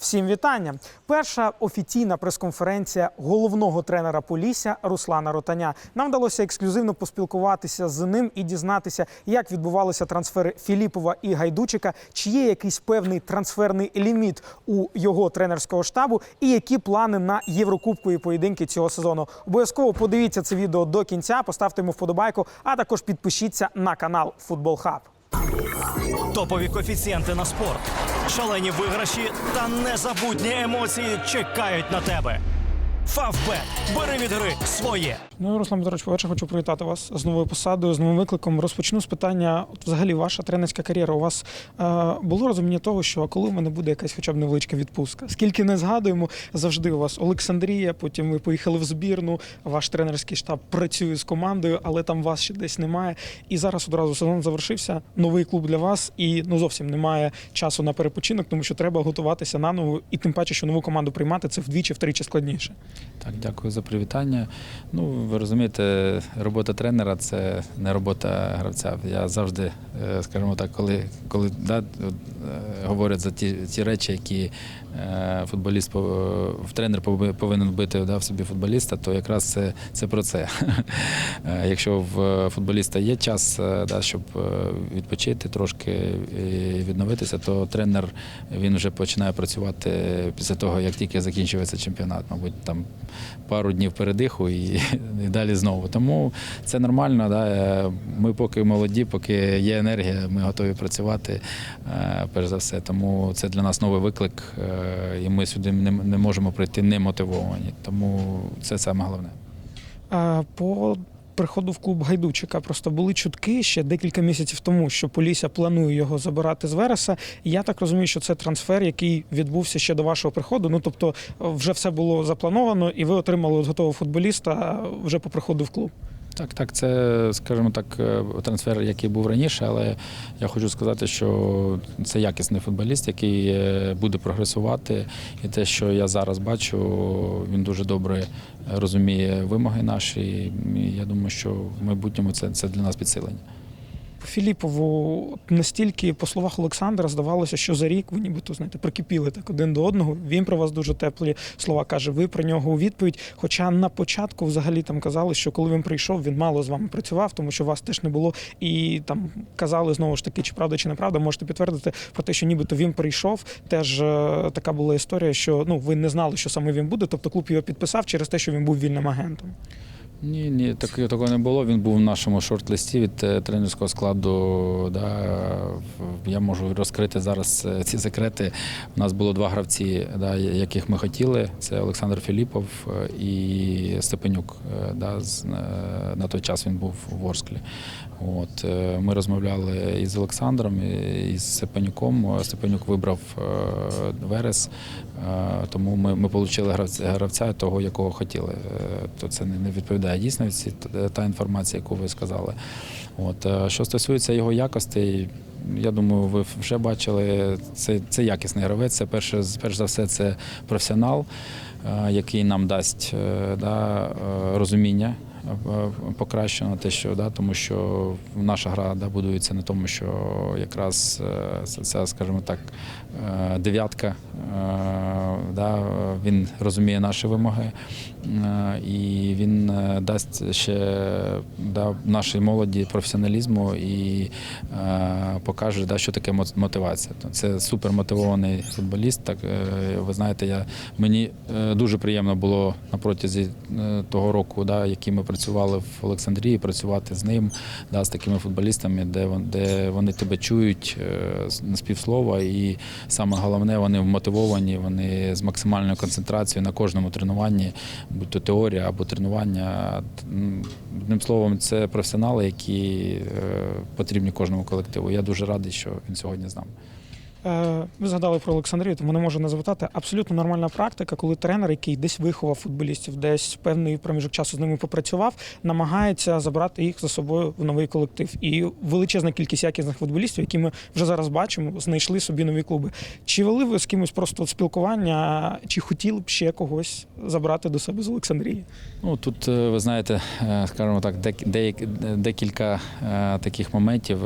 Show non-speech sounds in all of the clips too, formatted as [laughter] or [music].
Всім вітання! Перша офіційна прес-конференція головного тренера Полісся Руслана Ротаня. Нам вдалося ексклюзивно поспілкуватися з ним і дізнатися, як відбувалися трансфери Філіпова і Гайдучика, чи є якийсь певний трансферний ліміт у його тренерського штабу, і які плани на єврокубкові поєдинки цього сезону. Обов'язково подивіться це відео до кінця, поставте йому вподобайку, а також підпишіться на канал Футбол Хаб. Топові коефіцієнти на спорт, шалені виграші та незабутні емоції чекають на тебе. Фавбет. Бери від гри своє. Ну, Руслан Петрович, по-перше, хочу привітати вас з новою посадою, з новим викликом. Розпочну з питання. От, взагалі, ваша тренерська кар'єра. У вас е, було розуміння того, що коли в мене буде якась хоча б невеличка відпустка? Скільки не згадуємо, завжди у вас Олександрія, потім ви поїхали в збірну, ваш тренерський штаб працює з командою, але там вас ще десь немає. І зараз одразу сезон завершився. Новий клуб для вас, і ну зовсім немає часу на перепочинок, тому що треба готуватися наново, і тим паче, що нову команду приймати це вдвічі-втричі складніше. Так, дякую за привітання. Ну, ви розумієте, робота тренера це не робота гравця. Я завжди, е, скажімо так, коли, коли да, е, говорять за ті, ті речі, які е, футболіст тренер повинен вбити да, в собі футболіста, то якраз це, це про це. [laughs] Якщо в футболіста є час, да, щоб відпочити трошки і відновитися, то тренер він вже починає працювати після того, як тільки закінчується чемпіонат, мабуть, там пару днів передиху і, і далі знову. Тому це нормально. Да? Е, Ми поки молоді, поки є енергія, ми готові працювати е, перш за все. Тому це для нас новий виклик, е, і ми сюди не, не можемо прийти немотивовані. Тому це саме головне. А, По приходу в клуб Гайдучика просто були чутки ще декілька місяців тому, що Полісся планує його забирати з Вереса. Я так розумію, що це трансфер, який відбувся ще до вашого приходу. Ну тобто, вже все було заплановано, і ви отримали от готового футболіста вже по приходу в клуб. Так, так, це, скажімо так, е, трансфер, який був раніше, але я хочу сказати, що це якісний футболіст, який е, буде прогресувати. І те, що я зараз бачу, він дуже добре розуміє вимоги наші. І я думаю, що в майбутньому це, це для нас підсилення. По Філіпову настільки, по словах Олександра, здавалося, що за рік ви нібито знаєте, прикипіли так один до одного. Він про вас дуже теплі слова каже. Ви про нього у відповідь. Хоча на початку взагалі там казали, що коли він прийшов, він мало з вами працював, тому що вас теж не було. І там казали знову ж таки, чи правда, чи неправда, можете підтвердити про те, що нібито він прийшов. Теж е, така була історія, що ну ви не знали, що саме він буде. Тобто клуб його підписав через те, що він був вільним агентом. Ні, ні, так, такого не було. Він був в нашому шорт-листі від е, тренерського складу. Да, я можу розкрити зараз е, ці секрети. У нас було два гравці, да, яких ми хотіли. Це Олександр Філіпов е, і Степенюк. Да, на той час він був у Ворсклі. От, е, ми розмовляли із Олександром, і з Степенюком. Е, Степенюк вибрав е, Верес, е, тому ми, ми отримали гравця, того, якого хотіли. То це не відповідає дійсності, та- інформація, яку ви сказали. От, що стосується його якостей, я думаю, ви вже бачили, це, це якісний гравець. Це перше, перш за все, це професіонал, який нам дасть да, розуміння покращено, те, що да, тому що наша гра да, будується на тому, що якраз е, ця, скажімо так, е, дев'ятка, е, да, він розуміє наші вимоги, і він дасть ще да, нашій молоді професіоналізму і покаже, да, що таке мотивація. Це супермотивований футболіст. Так, ви знаєте, я, мені дуже приємно було на протязі того року, да, який ми працювали в Олександрії, працювати з ним, да, з такими футболістами, де, де вони тебе чують е, на співслова. І саме головне, вони вмотивовані, вони з максимальною концентрацією на кожному тренуванні, будь то теорія або тренування. Одним словом, це професіонали, які е, потрібні кожному колективу. Я дуже радий, що він сьогодні з нами. Е, Ви згадали про Олександрію, тому не можу не запитати. Абсолютно нормальна практика, коли тренер, який десь виховав футболістів, десь певний проміжок часу з ними попрацював, намагається забрати їх за собою в новий колектив. І величезна кількість якісних футболістів, які ми вже зараз бачимо, знайшли собі нові клуби. Чи вели ви з кимось просто спілкування, чи хотіли б ще когось забрати до себе з Олександрії? Ну тут е, ви знаєте, е, скажімо так, декілька таких моментів,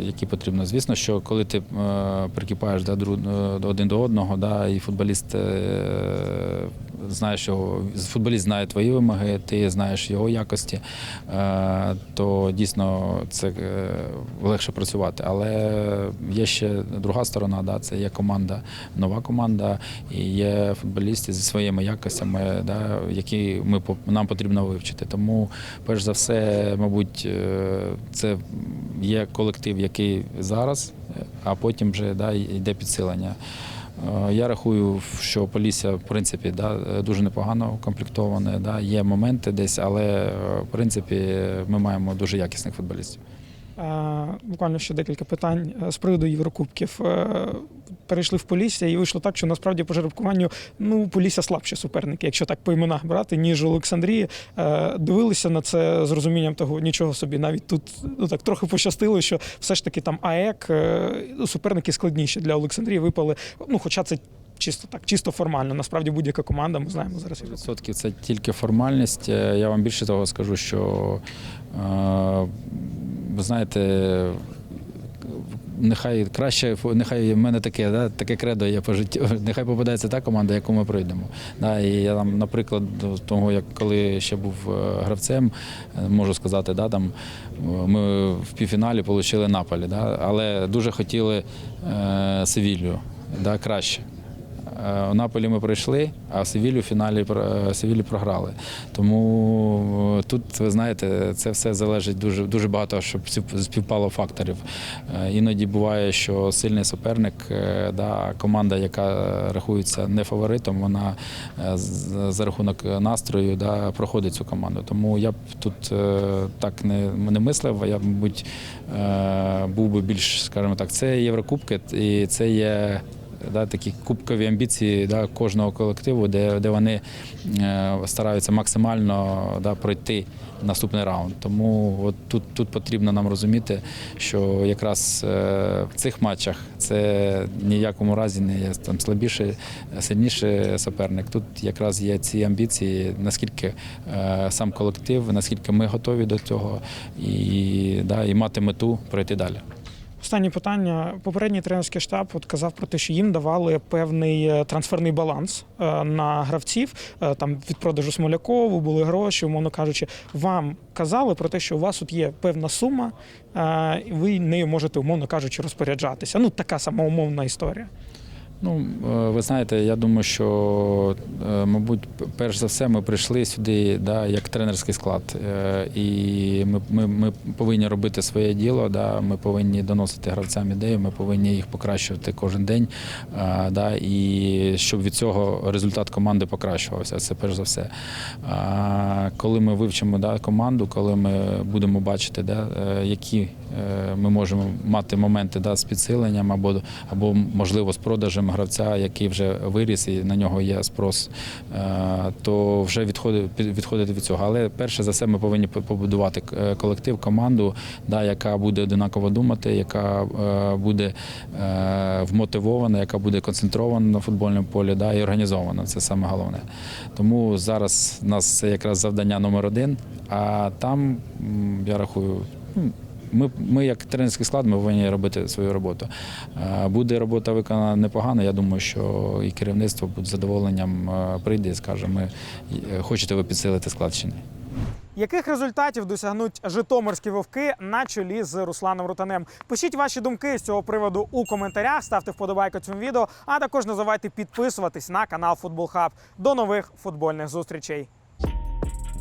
які потрібно. Звісно, що коли ти прикипаєш да, один до одного, да, і футболіст е, знає, що футболіст знає твої вимоги, ти знаєш його якості, е, то дійсно це е, легше працювати. Але є ще друга сторона, да, це є команда, нова команда, і є футболісти зі своїми якостями, да, які ми нам потрібно вивчити. Тому, перш за все, мабуть, це є колектив, який зараз, а потім вже да, йде підсилення. Е, Я рахую, що Полісся, в принципі, да, дуже непогано укомплектоване. Да, є моменти десь, але е, в принципі ми маємо дуже якісних футболістів. Буквально ще декілька питань е, з приводу Єврокубків. Е, Перейшли в Полісся і вийшло так, що насправді по жеребкуванню ну, Полісся слабші суперники, якщо так по іменах брати, ніж Олександрії. Е, Дивилися на це з розумінням того, нічого собі. Навіть тут ну, так трохи пощастило, що все ж таки там АЕК, суперники складніші для Олександрії випали. Ну, хоча це чисто так, чисто формально. Насправді будь-яка команда, ми знаємо зараз. Відсотків це тільки формальність. Е, Я вам більше того скажу, що е, ви знаєте. Нехай краще, нехай в мене таке, да, таке кредо є по життю. [laughs] Нехай попадається та команда, яку ми пройдемо. Да, і я там, наприклад, того, як коли ще був е, гравцем, можу сказати, да, там ми в півфіналі отримали Наполі, да, але дуже хотіли е, Севілью, да, краще. Е, У Наполі ми пройшли, а в Севілі в фіналі е, Севілі програли. Тому е, тут, ви знаєте, це все залежить дуже, дуже багато, щоб співпало факторів. Іноді буває, що сильний суперник, да, команда, яка рахується не фаворитом, вона за рахунок настрою да, проходить цю команду. Тому я б тут так не, не мислив, я мабуть, був би більш, скажімо так, це Єврокубки і це є да, такі кубкові амбіції да, кожного колективу, де, де вони е, стараються максимально да, пройти наступний раунд. Тому от тут, тут потрібно нам розуміти, що якраз е, в цих матчах це ніякому разі не є там слабіший, сильніший суперник. Тут якраз є ці амбіції, наскільки е, сам колектив, наскільки ми готові до цього, і, да, і мати мету пройти далі. Останнє питання. Попередній тренерський штаб от казав про те, що їм давали певний е, трансферний баланс е, на гравців. Е, Там від продажу Смолякову були гроші, умовно кажучи. Вам казали про те, що у вас тут є певна сума, і ви нею можете, умовно кажучи, розпоряджатися. Ну, така сама умовна історія. Ну, е, ви знаєте, я думаю, що, е, мабуть, перш за все, ми прийшли сюди да, як тренерський склад. Е, І ми, ми, ми повинні робити своє діло, да, ми повинні доносити гравцям ідею, ми повинні їх покращувати кожен день. Да, і щоб від цього результат команди покращувався. Це перш за все. Коли ми вивчимо да, команду, коли ми будемо бачити, да, які ми можемо мати моменти да, з підсиленням або, або можливо з продажем гравця, який вже виріс і на нього є спрос, е, то вже відходи- відходити від цього. Але перше за все ми повинні побудувати е, колектив, команду, да, яка буде одинаково думати, яка е, буде вмотивована, яка буде концентрована на футбольному полі да, і організована. Це саме головне. Тому зараз у нас це якраз завдання номер один. А там я рахую. Ми, ми, як тренерський склад, ми повинні робити свою роботу. Е, Буде робота виконана непогано. Я думаю, що і керівництво з задоволенням е, прийде і скаже, ми е, хочете ви підсилити склад чи ні. Яких результатів досягнуть житомирські вовки на чолі з Русланом Рутанем? Пишіть ваші думки з цього приводу у коментарях, ставте вподобайку цьому відео, а також не забувайте підписуватись на канал Футбол Хаб. До нових футбольних зустрічей.